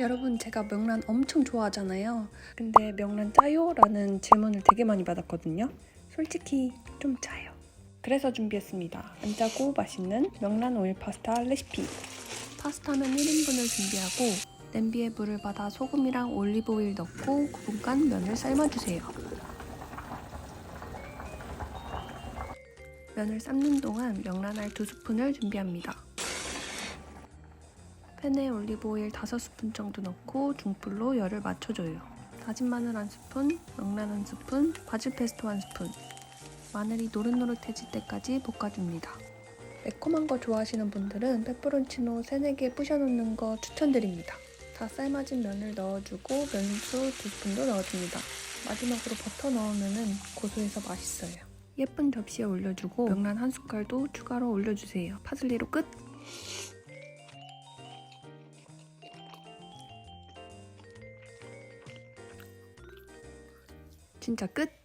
여러분 제가 명란 엄청 좋아하잖아요. 근데 명란 짜요? 라는 질문을 되게 많이 받았거든요. 솔직히 좀 짜요. 그래서 준비했습니다. 안 짜고 맛있는 명란 오일 파스타 레시피. 파스타는 1인분을 준비하고 냄비에 물을 받아 소금이랑 올리브 오일 넣고 9분간 면을 삶아주세요. 면을 삶는 동안 명란알 2스푼을 준비합니다. 팬에 올리브 오일 5스푼 정도 넣고 중불로 열을 맞춰줘요. 다진 마늘 1스푼, 명란 1스푼, 바질 페스토 1스푼. 마늘이 노릇노릇해질 때까지 볶아줍니다. 매콤한 거 좋아하시는 분들은 페퍼론치노 3, 4개 부셔놓는 거 추천드립니다. 다 삶아진 면을 넣어주고 면수 2스푼도 넣어줍니다. 마지막으로 버터 넣으면 고소해서 맛있어요. 예쁜 접시에 올려주고 명란 한 숟갈도 추가로 올려주세요. 파슬리로 끝! 진짜 끝!